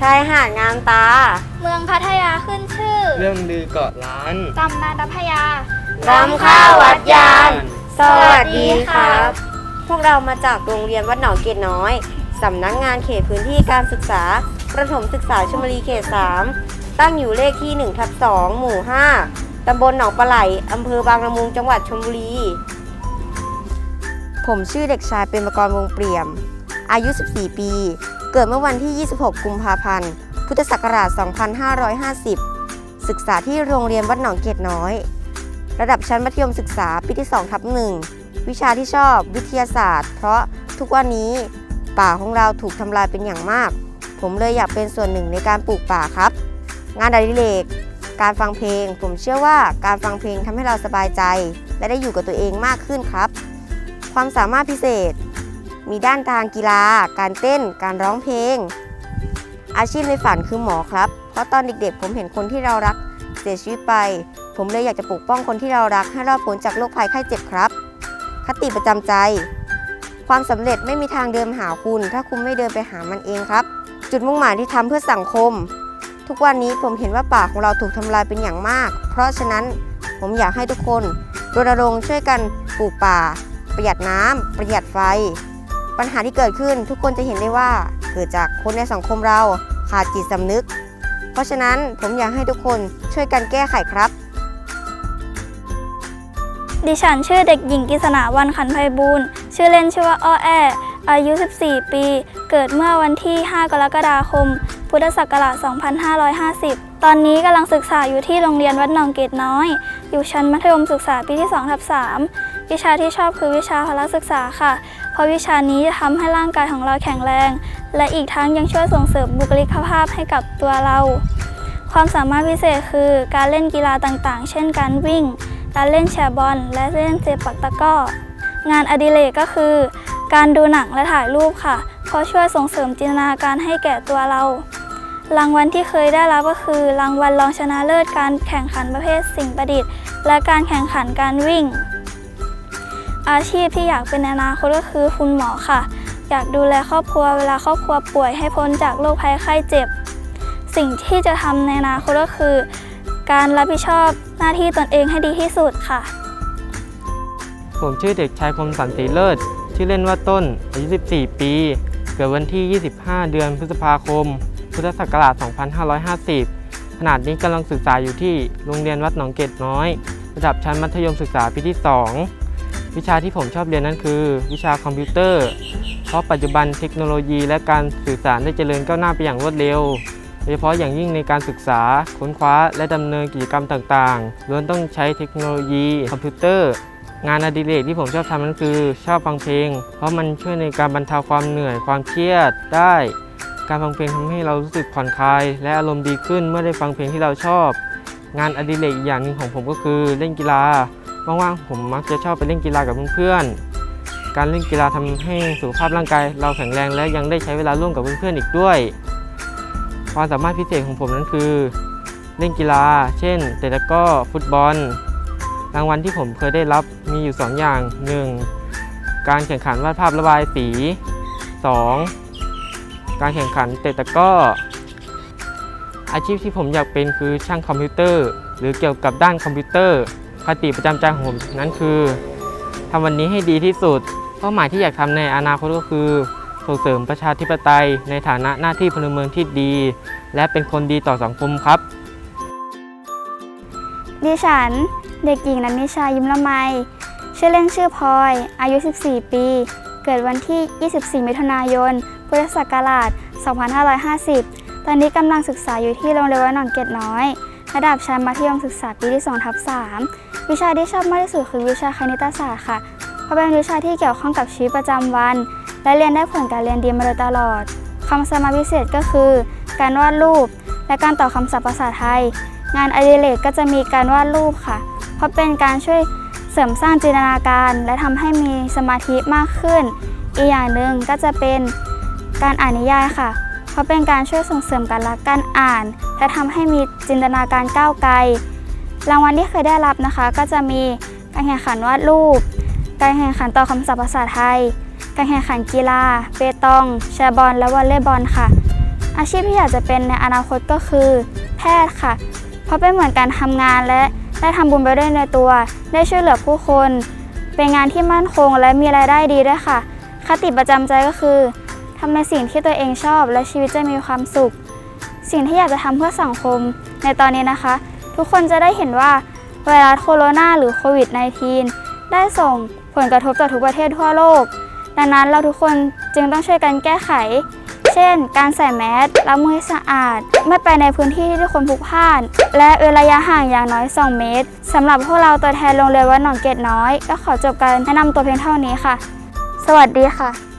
ชายหาดงามตา เมืองพัทยาขึ้นชื่อเรื่องลือเกาะล้าน ตำนานพัทยา รำข้าววัดยาน สวัสดีครับ พวกเรามาจากโรงเรียนวัดหนองเกตน้อย สำนักงานเขตพื้นที่การศึกษา ประถมศึกษาชลบุรีเขต 3 ตั้งอยู่เลขที่1ทับ2หมู่ 5 ตำบลหนองปลาไหล อำเภอบางละมุง จังหวัดชลบุรี ผมชื่อเด็กชายเป็นประกรณ์วงเปี่ยม อายุ 14 ปี เกิดเมื่อวันที่ 26 กุมภาพันธ์ พุทธศักราช 2550 ศึกษาที่โรงเรียนวัดหนองเกตน้อย ระดับชั้นมัธยมศึกษาปีที่2ทับ1วิชาที่ชอบวิทยาศาสตร์ เพราะทุกวันนี้ป่าของเราถูกทำลายเป็นอย่างมาก ผมเลยอยากเป็นส่วนหนึ่งในการปลูกป่าครับ งานอดิเรกการฟังเพลง ผมเชื่อว่าการฟังเพลงทำให้เราสบายใจ และได้อยู่กับตัวเองมากขึ้นครับ ความสามารถพิเศษ มีด้านทางกีฬา การเต้น การร้องเพลง อาชีพในฝันคือหมอครับ เพราะตอนเด็กๆ ผมเห็นคนที่เรารักเสียชีวิตไป ผมเลยอยากจะปกป้องคนที่เรารักให้รอดพ้นจากโรคภัยไข้เจ็บครับ คติประจำใจ ความสำเร็จไม่มีทางเดินมหาคุณ ถ้าคุณไม่เดินไปหามันเองครับ จุดมุ่งหมายที่ทำเพื่อสังคม ทุกวันนี้ผมเห็นว่าป่าของเราถูกทำลายเป็นอย่างมาก เพราะฉะนั้นผมอยากให้ทุกคนรณรงค์ช่วยกันปลูกป่า ประหยัดน้ำประหยัดไฟ ปัญหาที่เกิดขึ้นทุกคนจะเห็นได้ว่าเกิดจากคนในสังคมเราขาดจิตสำนึก เพราะฉะนั้นผมอยากให้ทุกคนช่วยกันแก้ไขครับ ดิฉันชื่อเด็กหญิงกิษณาวันขันไพบูลชื่อเล่นชื่อว่าอ้อแออายุ 14 ปี เกิดเมื่อวันที่ 5 กรกฎาคม พุทธศักราช 2550 ตอนนี้กำลังศึกษาอยู่ที่โรงเรียนวัดหนองเกตน้อย อยู่ชั้นมัธยมศึกษาปีที่2ทับ3 วิชาที่ชอบคือวิชาพละศึกษาค่ะ เพราะวิชานี้จะทำให้ร่างกายของเราแข็งแรง และอีกทั้งยังช่วยส่งเสริมบุคลิกภาพให้กับตัวเรา ความสามารถพิเศษคือการเล่นกีฬาต่างๆ เช่นการวิ่ง การเล่นแชร์บอล และเล่นเซปักตะก้องานอดิเรกก็คือ การดูหนังและถ่ายรูปค่ะ เพราะช่วยส่งเสริมจินตนาการให้แก่ตัวเรา รางวัลที่เคยได้รับก็คือ รางวัลรองชนะเลิศการแข่งขันประเภทสิ่งประดิษฐ์ และการแข่งขันการวิ่ง อาชีพที่อยากเป็นนอนาคตก็คือคุณหมอค่ะ อยากดูแลครอบครัวเวลาครอบครัวป่วยให้พ้นจากโรคภัยไข้เจ็บ สิ่งที่จะทำในอนาคตก็คือ การรับผิดชอบหน้าที่ตนเองให้ดีที่สุดค่ะ ผมชื่อเด็กชายคมสันติเลิศ ชื่อเล่นว่าต้น อายุ 14 ปี เกิดวันที่ 25 เดือนพฤษภาคม พุทธศักราช 2550ขนาดนี้กำลังศึกษาอยู่ที่โรงเรียนวัดหนองเกตน้อย ระดับชั้นมัธยมศึกษาปีที่ 2 วิชาที่ผมชอบเรียนนั้นคือ วิชาคอมพิวเตอร์ เพราะปัจจุบันเทคโนโลยีและการสื่อสารได้เจริญก้าวหน้าไปอย่างรวดเร็ว โดยเฉพาะอย่างยิ่งในการศึกษา ค้นคว้า และดำเนินกิจกรรมต่างๆล้วนต้องใช้เทคโนโลยีคอมพิวเตอร์ งานอดิเรกที่ผมชอบทำนั้นคือ ชอบฟังเพลง เพราะมันช่วยในการบรรเทาความเหนื่อยความเครียดได้ การฟังเพลงทำให้เรารู้สึกผ่อนคลาย และอารมณ์ดีขึ้นเมื่อได้ฟังเพลงที่เราชอบ งานอดิเรกอีกอย่างหนึ่งของผมก็คือเล่นกีฬา ว่างๆผมมักจะชอบไปเล่นกีฬากับเพื่อนๆ การเล่นกีฬาทำให้สุขภาพร่างกาย เราแข็งแรงและยังได้ใช้เวลาร่วมกับเพื่อนๆอีกด้วย ความสามารถพิเศษของผมนั้นคือ เล่นกีฬา เช่น เตะตะก้อฟุตบอล รางวัลที่ผมเคยได้รับมีอยู่ 2 อย่าง 1. การแข่งขันวาดภาพระบายสี 2. การแข่งขันเตะตะก้ออาชีพที่ผมอยากเป็นคือช่างคอมพิวเตอร์ หรือเกี่ยวกับด้านคอมพิวเตอร์ คติประจำใจของผมนั้นคือทำวันนี้ให้ดีที่สุด เป้าหมายที่อยากทำในอนาคตก็คือ ส่งเสริมประชาธิปไตย ในฐานะหน้าที่พลเมืองที่ดี และเป็นคนดีต่อสังคมครับ ดิฉัน เด็กหญิงนันนิชายิ้มละไม ชื่อเล่นชื่อพลอย อายุ 14 ปี เกิดวันที่ 24 มิถุนายน พุทธศักราช 2550ตอนนี้กำลังศึกษาอยู่ที่โรงเรียนวัดหนองเกตน้อย ระดับชั้นมัธยมศึกษาปีที่2ทับ3 วิชาที่ชอบมากที่สุดคือวิชาคณิตศาสตร์ค่ะ เพราะเป็นวิชาที่เกี่ยวข้องกับชีวิตประจำวัน และเรียนได้ผลการเรียนดีมาโดยตลอดควาสมารถพิเศษก็คือ การวาดรูป และการต่อคำศัพท์ภาษาไทย งานอดิเรกก็จะมีการวาดรูปค่ะ เพราะเป็นการช่วยเสริมสร้างจินตนาการ และทำให้มีสมาธิมากขึ้น อีกอย่างหนึ่งก็จะเป็นการอ่านนิยายค่ะ เพราะเป็นการช่วยส่งเสริมการรักการอ่าน และทำให้มีจินตนาการก้าวไกล รางวัลที่เคยได้รับนะคะ ก็จะมีการแข่งขันวาดรูป การแข่งขันต่อคำศัพท์ภาษาไทย การแข่งขันกีฬา เปตองแชร์บอล และวอลเลย์บอลค่ะ อาชีพที่อยากจะเป็นในอนาคตก็คือ แพทย์ค่ะ เพราะเป็นเหมือนการทำงานและได้ทำบุญไปด้วยในตัว ได้ช่วยเหลือผู้คน เป็นงานที่มั่นคงและมีรายได้ดีด้วยค่ะ คติประจำใจก็คือทำในสิ่งที่ตัวเองชอบ และชีวิตจะมีความสุข สิ่งที่อยากจะทำเพื่อสังคมในตอนนี้นะคะ ทุกคนจะได้เห็นว่าไวรัสโคโรนาหรือโควิด -19 ได้ส่งผลกระทบต่อทุกประเทศทั่วโลก ดังนั้นเราทุกคนจึงต้องช่วยกันแก้ไข เช่น การใส่แมสล้างมือให้สะอาด ไม่ไปในพื้นที่ที่คนพลุกพล่าน และเว้นระยะห่างอย่างน้อย 2 เมตรสำหรับพวกเราตัวแทนโรงเรียนวัดหนองเกตน้อย ก็ขอจบการแนะนำตัวเพียงเท่านี้ค่ะ สวัสดีค่ะ